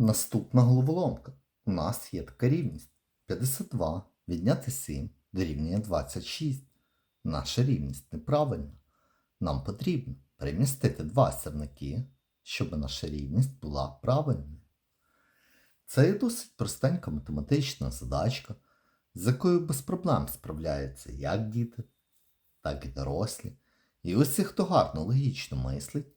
Наступна головоломка. У нас є така рівність. 52 відняти 7 дорівнює 26. Наша рівність неправильна. Нам потрібно перемістити два сірники, щоб наша рівність була правильною. Це є досить простенька математична задачка, з якою без проблем справляються як діти, так і дорослі. І усі, хто гарно логічно мислить,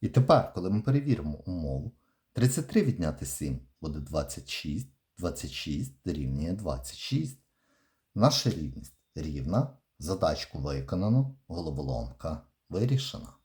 І тепер, коли ми перевіримо умову, 33 відняти 7 буде 26, 26 дорівнює 26. Наша рівність рівна, задачку виконано, головоломка вирішена.